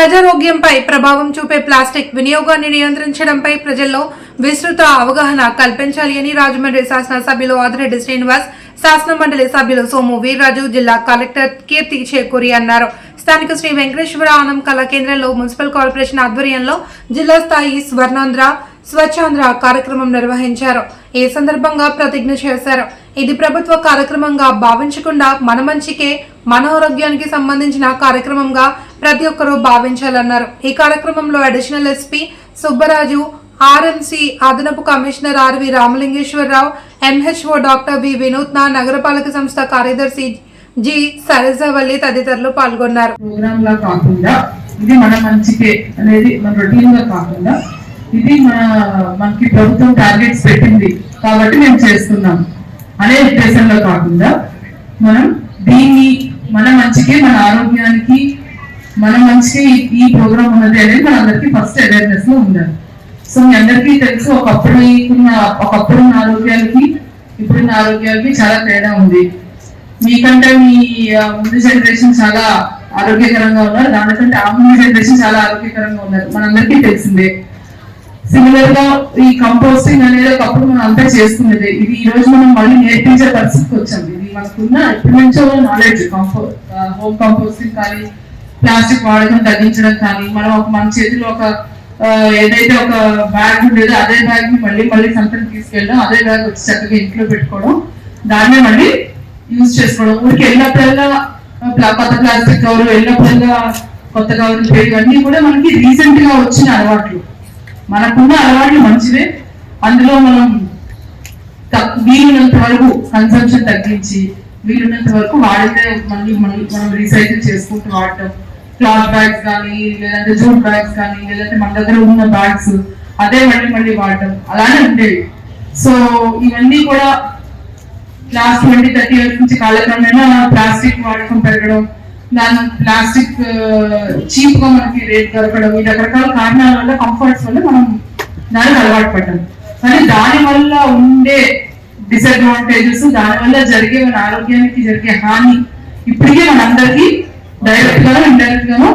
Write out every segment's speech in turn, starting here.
ప్రజారోగ్యంపై ప్రభావం చూపే ప్లాస్టిక్ వినియోగాన్ని నియంత్రించడంపై ప్రజల్లో విస్తృత అవగాహన కల్పించాలి అని రాజమండ్రి శాసనసభ్యులు ఆదిరెడ్డి శ్రీనివాస్ శాసన మండలి సభ్యులు సోము వీర్రాజు జిల్లా కలెక్టర్ కీర్తి చేకూరి అన్నారు. స్థానిక శ్రీ వెంకటేశ్వర ఆనం కళా కేంద్రంలో మున్సిపల్ కార్పొరేషన్ ఆధ్వర్యంలో జిల్లా స్థాయి స్వర్ణాంధ్ర స్వచ్ఛాంధ్ర కార్యక్రమం నిర్వహించారు. ఈ సందర్భంగా ప్రతిజ్ఞ చేశారు. ఇది ప్రభుత్వ కార్యక్రమంగా భావించకుండా మన మంచికే మన ఆరోగ్యానికి సంబంధించిన కార్యక్రమంగా ప్రతి ఒక్కరూ భావించాలన్నారు. ఈ కార్యక్రమంలో అడిషనల్ ఎస్పీ సుబ్బరాజు ఆర్ఎంసీ అదనపు commissioner R V Ramalingeswara Rao MHO doctor V Vinutna నగరపాలక సంస్థ కార్యదర్శి జి సరసవల్లి తదితరులు పాల్గొన్నారు. ప్రోగ్రామ్ లా కాకుండా ఇది మన మంచికే అనేది మన రొటీన్గా కాకుండా ఇది మన మనకి ప్రభుత్వం టార్గెట్స్ పెట్టింది కాబట్టి మేము చేస్తున్నాం. అనే ఉద్దేశంలో కాకుండా మనం దీన్ని మన మంచికే మన ఆరోగ్యానికి మన మంచి ఈ- ప్రోగ్రామ్ ఉన్నది అనేది మన అందరికి ఫస్ట్ అవేర్నెస్లో ఉండాలి. సో మీ అందరికీ తెలుసు ఒకప్పుడు ఒకప్పుడు ఉన్న ఆరోగ్యాలకి ఇప్పుడున్న ఆరోగ్యాలకి చాలా తేడా ఉంది. మీకంటే మీ ముందు జనరేషన్ చాలా ఆరోగ్యకరంగా ఉన్నారు దానికంటే ఆ ముందు జనరేషన్ చాలా ఆరోగ్యకరంగా ఉన్నారు. మనందరికీ తెలిసిందే. సిమిలర్గా ఈ కంపోస్టింగ్ అనేది ఒకప్పుడు మనం అంతా చేసుకునేది. ఇది ఈ రోజు మనం మళ్ళీ నేర్పించే పరిస్థితికి వచ్చాం. ఇది మనకున్న ఎప్పటి నుంచో నాలెడ్జ్ కంపో హోమ్ కంపోస్టింగ్ కానీ ప్లాస్టిక్ వాడకం తగ్గించడం కానీ మనం ఒక మన చేతిలో ఒక ఏదైతే ఒక బ్యాగ్ ఉండేదో అదే బ్యాగ్ని మళ్ళీ మళ్ళీ సంతకం తీసుకెళ్ళడం అదే బ్యాగ్ వచ్చి చక్కగా ఇంట్లో పెట్టుకోవడం దాన్నే మళ్ళీ యూజ్ చేసుకోవడం. ఊరికి వెళ్ళినప్పుడల్లా కొత్త ప్లాస్టిక్ కవర్లు వెళ్ళినప్పుడల్లా కొత్త కవర్లు ఇవన్నీ కూడా మనకి రీసెంట్గా వచ్చిన అలవాట్లు. మనకున్న అలవాట్లు మంచివే. అందులో మనం వీలున్నంత వరకు కన్సంప్షన్ తగ్గించి వీలున్నంత వరకు వాడితే మళ్ళీ మళ్ళీ మనం రీసైకిల్ చేసుకుంటూ వాడటం. క్లాత్ బ్యాగ్స్ కానీ లేదంటే జూట్ బ్యాగ్స్ కానీ లేదంటే మన దగ్గర ఉన్న బ్యాగ్స్ అదే మళ్ళీ మళ్ళీ వాడటం అలానే ఉండేవి. సో ఇవన్నీ కూడా లాస్ట్ ట్వంటీ థర్టీ ఇయర్స్ నుంచి కాలక్రమేణా ప్లాస్టిక్ వాడకం పెరగడం దాని ప్లాస్టిక్ చీప్ uh, గా మనకి రేట్ దొరకడం ఈ రకరకాల కారణాల వల్ల కంఫర్ట్స్ వల్ల మనం దానికి అలవాటు పడ్డాం. కానీ దాని వల్ల ఉండే డిసడ్వాంటేజెస్ దానివల్ల జరిగే మన ఆరోగ్యానికి జరిగే హాని ఇప్పటికే మనందరికీ డైరెక్ట్గా ఇండైరెక్ట్ గాను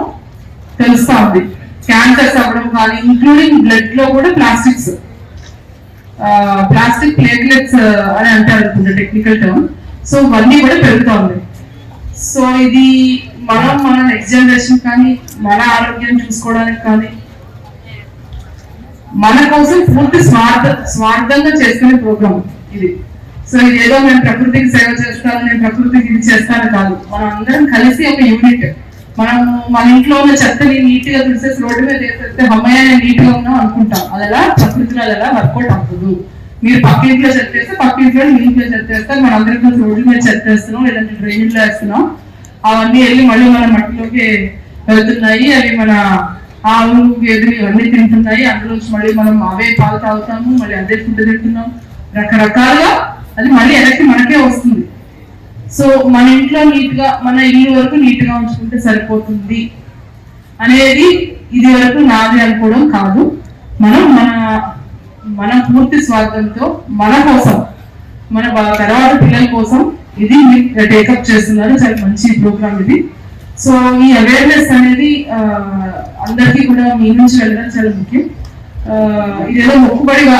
తెలుస్తా ఉంది క్యాన్సర్స్ అవ్వడం కానీ ఇంక్లూడింగ్ బ్లడ్లో కూడా ప్లాస్టిక్స్ ప్లాస్టిక్ ప్లేట్లెట్స్ అని అంటారు అనుకుంటా టెక్నికల్ టర్మ్ సో ఇవన్నీ కూడా పెరుగుతా ఉంది సో ఇది మనం మన నెక్స్ట్ జనరేషన్ కానీ మన ఆరోగ్యం చూసుకోవడానికి కానీ మన కోసం పూర్తి స్వార్థ స్వార్థంగా చేసుకునే ప్రోగ్రామ్ ఇది. సో ఇది ఏదో నేను ప్రకృతికి సేవ చేస్తాను నేను ప్రకృతికి ఇది చేస్తాను కాదు. మనం అందరం కలిసి ఒక యూనిట్ మనం మన ఇంట్లో ఉన్న చెత్తని నీట్గా తీసేసి రోడ్డు మీద వేసేస్తే అమ్మాయి నేను నీట్గా ఉన్నాం అనుకుంటాం. అది ప్రకృతిలో అలా ఎలా వర్కౌట్ అవ్వదు మీరు పక్క ఇంట్లో చెత్తేస్తే పక్క ఇంట్లో మీ ఇంట్లో చెత్తేస్తారు మన అందరి కలిసి రోడ్డు మీద చెత్తేస్తున్నాం లేదంటే డ్రైనేజ్లో వేస్తున్నాం. అవన్నీ వెళ్ళి మళ్ళీ మన మట్టిలోకి వెళ్తున్నాయి. అవి మన ఆవులు గేదెలు ఇవన్నీ తింటున్నాయి. అందులో మళ్ళీ మనం అవే పాలు తాగుతాము మళ్ళీ అదే ఫుడ్ తింటున్నాం. రకరకాలుగా అది మళ్ళీ ఎలక్ట్ మనకే వస్తుంది. సో మన ఇంట్లో నీట్గా మన ఇల్లు వరకు నీట్గా ఉంచుకుంటే సరిపోతుంది అనేది ఇది వరకు నాది అనుకోవడం కాదు. మనం మన మన పూర్తి స్వార్థంతో మన కోసం మన తర్వాత పిల్లల కోసం ఇది టేకప్ చేస్తున్నారు. చాలా మంచి ప్రోగ్రామ్ ఇది. సో ఈ అవేర్నెస్ అనేది అందరికీ కూడా మీ నుంచి వెళ్ళడం చాలా ముఖ్యం. ఇదేదో మొక్కుబడిగా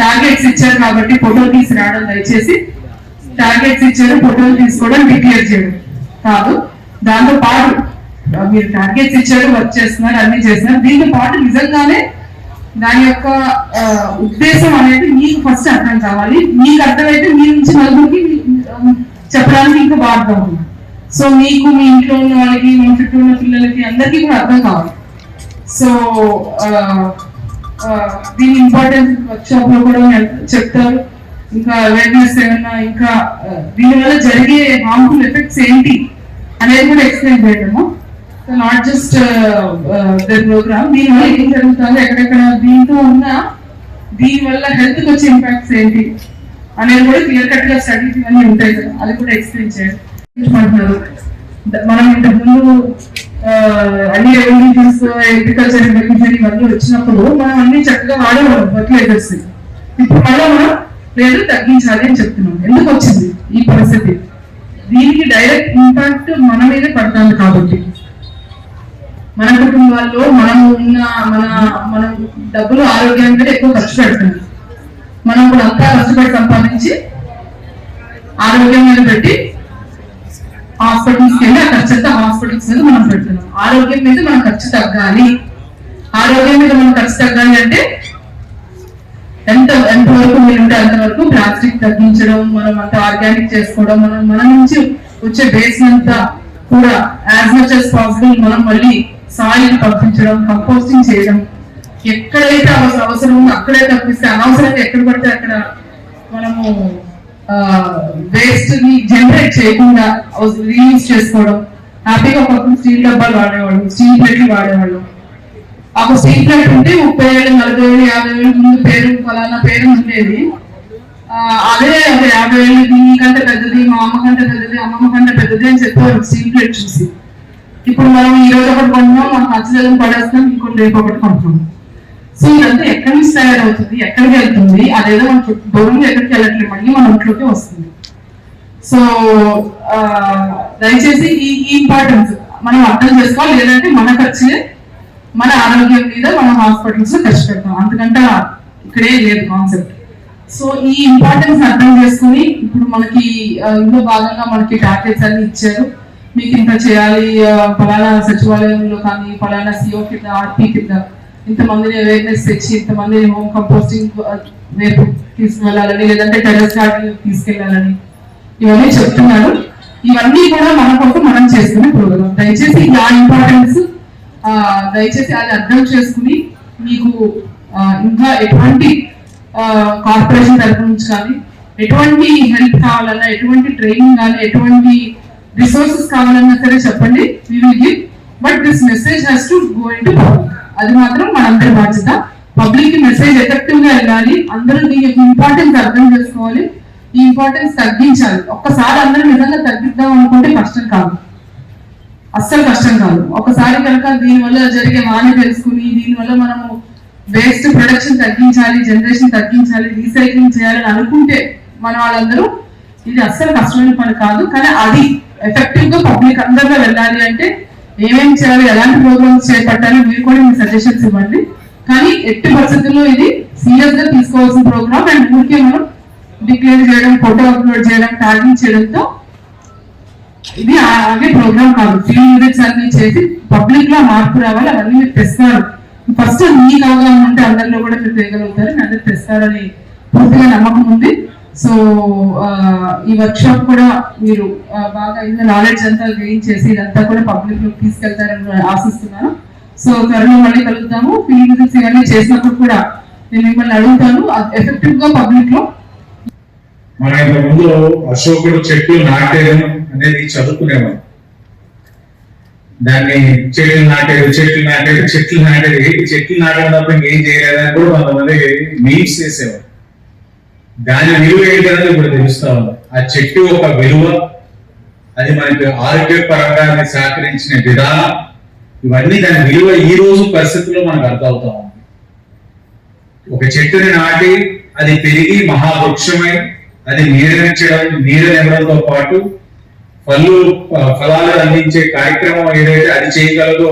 టార్గెట్స్ ఇచ్చారు కాబట్టి ఫోటో తీసి రావడం దయచేసి. టార్గెట్స్ ఇచ్చారు ఫోటోలు తీసుకోవడం డిక్లేర్ చేయడం. కాదు దాంతో పాటు మీరు టార్గెట్స్ ఇచ్చారు వర్క్ చేస్తున్నారు అన్ని చేస్తున్నారు. దీంతో పాటు నిజంగానే దాని యొక్క ఉద్దేశం అనేది మీకు ఫస్ట్ అర్థం కావాలి. మీకు అర్థమైతే మీ నుంచి నలుగురికి చెప్పడానికి ఇంకా బాగా ఉంది. సో మీకు మీ ఇంట్లో ఉన్న వాళ్ళకి మీ చుట్టూ ఉన్న పిల్లలకి అందరికీ కూడా అర్థం కావాలి. సో దీని ఇంపార్టెన్స్ వర్క్షాప్లో కూడా చెప్తారు ఇంకా అవేర్నెస్ ఏమన్నా ఇంకా దీనివల్ల జరిగే హార్మ్ఫుల్ ఎఫెక్ట్స్ ఏంటి అనేది కూడా ఎక్స్ప్లెయిన్ చేయడము. So not just the program దీనివల్ల ఏం జరుగుతుంది ఎక్కడెక్కడ దీంతో ఉన్న దీనివల్ల హెల్త్ వచ్చే ఇంపాక్ట్స్ ఏంటి అనేది కూడా క్లియర్ కట్గా స్టడీస్ ఇవన్నీ ఉంటాయి కదా అది కూడా ఎక్స్ప్లెయిన్ చేయాలి మనం ఇంతకు ముందు అన్ని రెవల్యూషన్స్ అగ్రికల్చర్ రెవల్యూషన్ ఇవన్నీ వచ్చినప్పుడు మనం అన్ని చక్కగా వాడేవాళ్ళం ఫర్టిలైజర్స్ ఇప్పుడు మళ్ళీ మనం లేదు తగ్గించాలి అని చెప్తున్నాం. ఎందుకు వచ్చింది ఈ పరిస్థితి? దీనికి డైరెక్ట్ ఇంపాక్ట్ మన మీదే పడుతుంది కాబట్టి. మన కుటుంబాల్లో మనం ఉన్న మన మనం డబ్బులు ఆరోగ్యం మీద ఎక్కువ ఖర్చు పెడుతున్నాం మనం కూడా అంతా కష్టపడి సంపాదించి ఆరోగ్యం మీద పెట్టి హాస్పిటల్స్కి వెళ్ళి ఆ ఖర్చు అంతా హాస్పిటల్స్ మీద మనం పెడుతున్నాం. ఆరోగ్యం మీద మనం ఖర్చు తగ్గాలి. ఆరోగ్యం మీద మనం ఖర్చు తగ్గాలి అంటే ఎంత ఎంత వరకు ఉంటే అంతవరకు ప్లాస్టిక్ తగ్గించడం మనం అంత ఆర్గానిక్ చేసుకోవడం మనం మన నుంచి వచ్చే బేస్ అంతా కూడా యాజ్ మచ్ as పాసిబుల్ మనం మళ్ళీ సాయిల్ పంపించడం కంపోస్టింగ్ చేయడం. ఎక్కడైతే అవసరం ఉందో అక్కడే తప్పిస్తే అనవసరంగా ఎక్కడ పడితే అక్కడ మనము వేస్ట్ని జనరేట్ చేయకుండా రీయూజ్ చేసుకోవడం. హ్యాపీగా ఒకప్పుడు స్టీల్ డబ్బాలు వాడేవాళ్ళు స్టీల్ ప్లేట్లు వాడేవాళ్ళు ఒక స్టీల్ ప్లేట్ ఉంటే ముప్పై ఏళ్ళు నలభై ఏళ్ళు యాభై ఏళ్ళు ముందు పేరు ఫలానా పేరు ఉండేది. అదే ఒక యాభై ఏళ్ళు నీకంటే పెద్దది మా అమ్మ కంటే పెద్దది అమ్మమ్మ కంటే పెద్దది అని చెప్పేవారు స్టీల్ ప్లేట్ చూసి. ఇప్పుడు మనం ఈ రోజు ఒకటి కొంటున్నాం మనం నచ్చలేదని పడేస్తాం ఇంకోటి రేపు ఒకటి కొంటున్నాం. సో ఇదంతా ఎక్కడి నుంచి తయారవుతుంది ఎక్కడికి వెళ్తుంది అదేదో మన చుట్టూ దూరంగా ఎక్కడికి వెళ్ళట్లేదు మళ్ళీ మన ఒంట్లోకి వస్తుంది. సో uh, దయచేసి ఈ ఇంపార్టెన్స్ మనం అర్థం చేసుకోవాలి. లేదంటే మన ఖర్చులే మన ఆరోగ్యం మీద మన హాస్పిటల్స్ ఖర్చు పెడతాం అందుకంటే ఇక్కడే లేదు కాన్సెప్ట్ సో ఈ ఇంపార్టెన్స్ అర్థం చేసుకుని ఇప్పుడు మనకి ఇందులో భాగంగా మనకి ప్యాకేజ్ అన్ని ఇచ్చారు. మీకు ఇంత చేయాలి ఆ, ఫలానా సచివాలయంలో కానీ ఫలానా సిఓ కింద ఆర్పీ కింద ఇంతమందిని అవేర్నెస్ తెచ్చి ఇంతమందిని హోమ్ కంపోస్టింగ్ రేపు తీసుకువెళ్ళాలని లేదంటే టెరెస్ గార్డెన్ తీసుకెళ్ళాలని ఇవన్నీ చెప్తున్నారు. ఇవన్నీ కూడా మన కోసం మనం చేసుకునే ప్రోగ్రామ్ దయచేసి ఆ ఇంపార్టెన్స్ దయచేసి అది అర్థం చేసుకుని మీకు ఇంకా ఎటువంటి కార్పొరేషన్ తరఫు నుంచి కానీ ఎటువంటి హెల్ప్ కావాలన్నా ఎటువంటి ట్రైనింగ్ కానీ ఎటువంటి రిసోర్సెస్ కావాలన్నా సరే చెప్పండి. We will give but this message has to go into అది మాత్రం మనందరి బాధ్యత. పబ్లిక్కి మెసేజ్ ఎఫెక్టివ్గా వెళ్ళాలి. అందరూ దీని యొక్క ఇంపార్టెన్స్ అర్థం చేసుకోవాలి. ఈ ఇంపార్టెన్స్ తగ్గించాలి. ఒక్కసారి అందరూ నిజంగా తగ్గిద్దాం అనుకుంటే కష్టం కాదు. అస్సలు కష్టం కాదు. ఒకసారి కనుక దీని వల్ల జరిగే హాని తెలుసుకుని దీని వల్ల మనము వేస్ట్ ప్రొడక్షన్ తగ్గించాలి జనరేషన్ తగ్గించాలి రీసైక్లింగ్ చేయాలని అనుకుంటే మన వాళ్ళందరూ ఇది అస్సలు కష్టమైన పని కాదు. కానీ అది ఎఫెక్టివ్గా పబ్లిక్ అందరిలో వెళ్ళాలి అంటే ఏమేమి చేయాలి ఎలాంటి ప్రోగ్రామ్స్ చేపట్టాలి మీరు కూడా మీ సజెషన్స్ ఇవ్వండి. కానీ ఎట్టి పరిస్థితుల్లో ఇది సీరియస్గా తీసుకోవాల్సిన ప్రోగ్రామ్ అండ్ ఊరికే మనం డిక్లేర్ చేయడం ఫోటో అప్లోడ్ చేయడం ట్యాగింగ్ చేయడంతో ఇది అలాగే ప్రోగ్రామ్ కాదు. ఫిల్మ్ విజిట్స్ అన్ని చేసి పబ్లిక్లో మార్పు రావాలి అవన్నీ మీరు తెస్తారు. ఫస్ట్ మీకు అవగాహన ఉంటే అందరిలో కూడా మీరు చేయగలుగుతారు అందరు తెస్తారని పూర్తిగా నమ్మకం ఉంది. సో ఈ వర్క్ షాప్ కూడా మీరు బాగా ఇంత నాలెడ్జ్ అంతా గెయిన్ చేసి ఇదంతా కూడా పబ్లిక్లో తీసుకెళ్తారని ఆశిస్తున్నాను. సో త్వరలో మళ్ళీ కలుగుతాము ఫిల్మ్ విజిట్స్ ఇవన్నీ చేసినప్పుడు కూడా నేను మిమ్మల్ని అడుగుతాను. ఎఫెక్టివ్గా పబ్లిక్లో మన ఇంత ముందు అశోకుడు చెట్లు నాటేయడం అనేది చదువుకునేవాడు. దాన్ని చెట్లు నాటేది చెట్లు నాటేది చెట్లు నాటేది చెట్లు నాటడం తప్ప ఇంకేం చేయలేదని కూడా కొంతమంది మీమ్స్ చేసేవారు. దాని విలువ ఏంటనేది ఇప్పుడు తెలుస్తా ఉంది. ఆ చెట్టు ఒక విలువ అది మనకి ఆరోగ్యపరంగా సహకరించిన విధానం ఇవన్నీ దాని విలువ ఈ రోజు పరిస్థితుల్లో మనకు అర్థమవుతా ఉంది. ఒక చెట్టుని నాటి అది పెరిగి మహావృక్షమై అది నీడనించడం నీడనివ్వడంతో పాటు పళ్ళు ఫలాలు అందించే కార్యక్రమం ఏదైతే అది చేయగలదో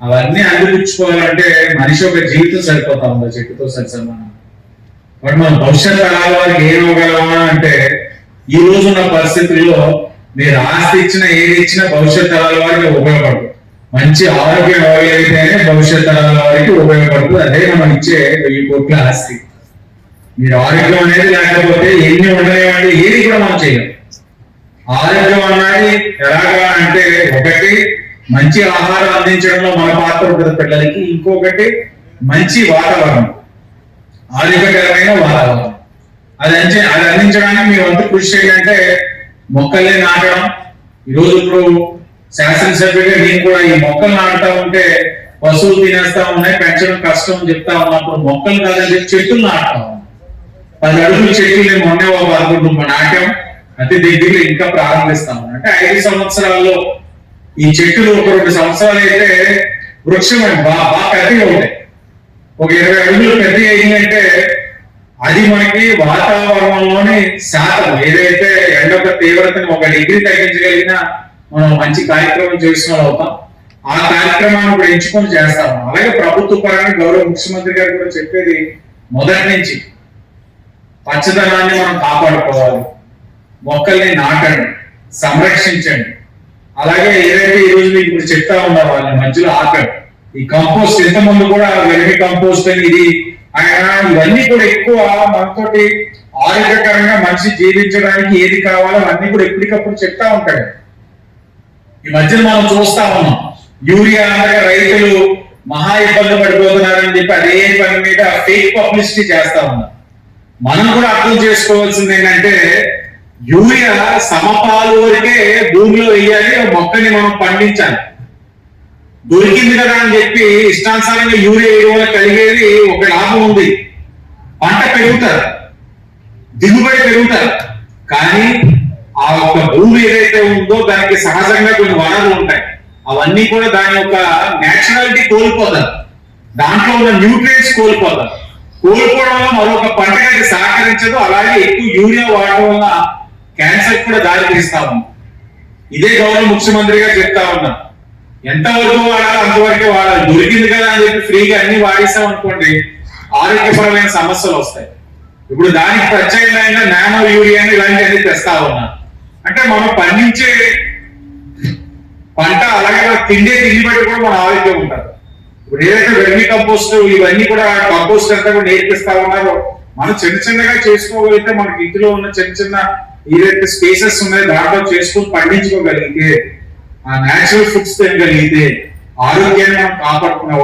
అవన్నీ అందిపుచ్చుకోవాలంటే మనిషి ఒక జీవితం సరిపోతా ఉందా? చెట్టుతో సరి సమానం బట్ మన భవిష్యత్ తరాల వారికి ఏం ఇవ్వగలమా అంటే ఈ రోజు ఉన్న పరిస్థితుల్లో మీరు ఆస్తి ఇచ్చిన ఏది ఇచ్చినా భవిష్యత్ తరాల వారికి ఉపయోగపడదు. మంచి ఆరోగ్యం ఇవ్వగలిగితేనే భవిష్యత్ తరాల వారికి ఉపయోగపడుతుంది అదే మనం ఇచ్చే వెయ్యి కోట్ల ఆస్తి. మీరు ఆరోగ్యం అనేది లేకపోతే ఎన్ని ఉండలేవండి ఏది కూడా మనం చేయలేం. ఆరోగ్యం అన్నది ఎలాగా అంటే ఒకటి మంచి ఆహారం అందించడంలో మన పాత్ర ఉంటుంది పిల్లలకి. ఇంకొకటి మంచి వాతావరణం. ఆరోగ్యకరమైన వాతావరణం. అది అంచే అది అందించడానికి మీ వంతు కృషి చేయాలంటే మొక్కల్ని నాటడం. ఈరోజు ఇప్పుడు శాసనసభ్యుగా నేను కూడా ఈ మొక్కలు నాటుతా ఉంటే పశువులు తినేస్తా ఉన్నాయి పెంచడం కష్టం చెప్తా ఉన్నప్పుడు మొక్కలు కాదని చెట్టులు నాటుతా పది అడుగులు చెట్లు నేను మొన్నే ఒక పదకొండు నాట్యం. అతి దగ్గరలో ఇంకా ప్రారంభిస్తాం అంటే ఐదు సంవత్సరాల్లో ఈ చెట్లు ఒక రెండు సంవత్సరాలు అయితే వృక్షం బాగా బాగా పెద్దగా ఉంటాయి. ఒక ఇరవై అడుగులు పెద్ద అయిందంటే అది మనకి వాతావరణంలోని శాతం. ఏదైతే ఎండ ఒక తీవ్రతని ఒక డిగ్రీ తగ్గించగలిగినా మనం మంచి కార్యక్రమం చేసిన వాళ్ళు అవుతాం. ఆ కార్యక్రమాన్ని కూడా ఎంచుకొని చేస్తాము. అలాగే ప్రభుత్వ పరంగా గౌరవ ముఖ్యమంత్రి గారు కూడా చెప్పేది మొదటి నుంచి పచ్చదనాన్ని మనం కాపాడుకోవాలి. మొక్కల్ని నాటండి సంరక్షించండి. అలాగే ఏదైతే ఈ రోజు మీకు ఇప్పుడు చెప్తా ఉన్నారు వాళ్ళ మధ్యలో ఆకండి ఈ కంపోస్ట్ ఇంతకుముందు కూడా వెర్మి కంపోస్ట్ అని ఇది ఆయన ఇవన్నీ కూడా ఎక్కువ మనతోటి ఆరోగ్యకరంగా మనిషి జీవించడానికి ఏది కావాలో అన్ని కూడా ఎప్పటికప్పుడు చెప్తా ఉంటాడు. ఈ మధ్యన మనం చూస్తా ఉన్నాం యూరియా అనగా రైతులు మహా ఇబ్బంది పడిపోతున్నారని చెప్పి అదే పని మీద ఫేక్ పబ్లిసిటీ చేస్తా ఉన్నారు. మనం కూడా అర్థం చేసుకోవాల్సింది ఏంటంటే యూరియా సమపాలు వరకే భూమిలో వేయాలి ఆ మొక్కని మనం పండించాలి. దొరికింది కదా అని చెప్పి ఇష్టానుసారంగా యూరియా వేయడం వల్ల కలిగేది ఒక లాభం ఉంది. పంట పెరుగుతారు. దిగుబడి పెరుగుతారు. కానీ ఆ యొక్క భూమి ఏదైతే ఉందో దానికి సహజంగా కొన్ని వనరులు ఉంటాయి. అవన్నీ కూడా దాని యొక్క నేచురాలిటీ కోల్పోతారు. దాంట్లో ఉన్న న్యూట్రియన్స్ కోల్పోతారు. కోల్పోవడం వల్ల మరొక పంటకి సహకరించదు. అలాగే ఎక్కువ యూరియా వాడడం వల్ల క్యాన్సర్ కూడా దారి తీస్తాము ఇదే గౌరవ ముఖ్యమంత్రిగా చెప్తా ఉన్నా. ఎంతవరకు వాడాలో అంతవరకే వాడాలి. దొరికింది కదా అని చెప్పి ఫ్రీగా అన్ని వాడేసాం అనుకోండి ఆరోగ్యపరమైన సమస్యలు వస్తాయి. ఇప్పుడు దానికి ప్రత్యేకమైన నానో యూరియా ఇలాంటి ఇలాంటివన్నీ తెస్తా ఉన్నా. అంటే మనం పండించే పంట అలాగే తిండే తిండి బట్టి కూడా మన ఆరోగ్యం ఉంటారు ఇప్పుడు ఏదైతే వెర్మి కంపోస్ట్ ఇవన్నీ కూడా కంపోస్ట్ అంతా కూడా నేర్పిస్తా ఉన్నారో. మనం చిన్న చిన్నగా చేసుకోగలిగితే మనకి ఇంటిలో ఉన్న చిన్న చిన్న ఏదైతే స్పేసెస్ ఉన్నాయో దాంట్లో చేసుకొని పండించుకోగలిగితే ఆ న్యాచురల్ ఫుడ్స్ తినగలిగితే ఆరోగ్యాన్ని మనం కాపాడుకునే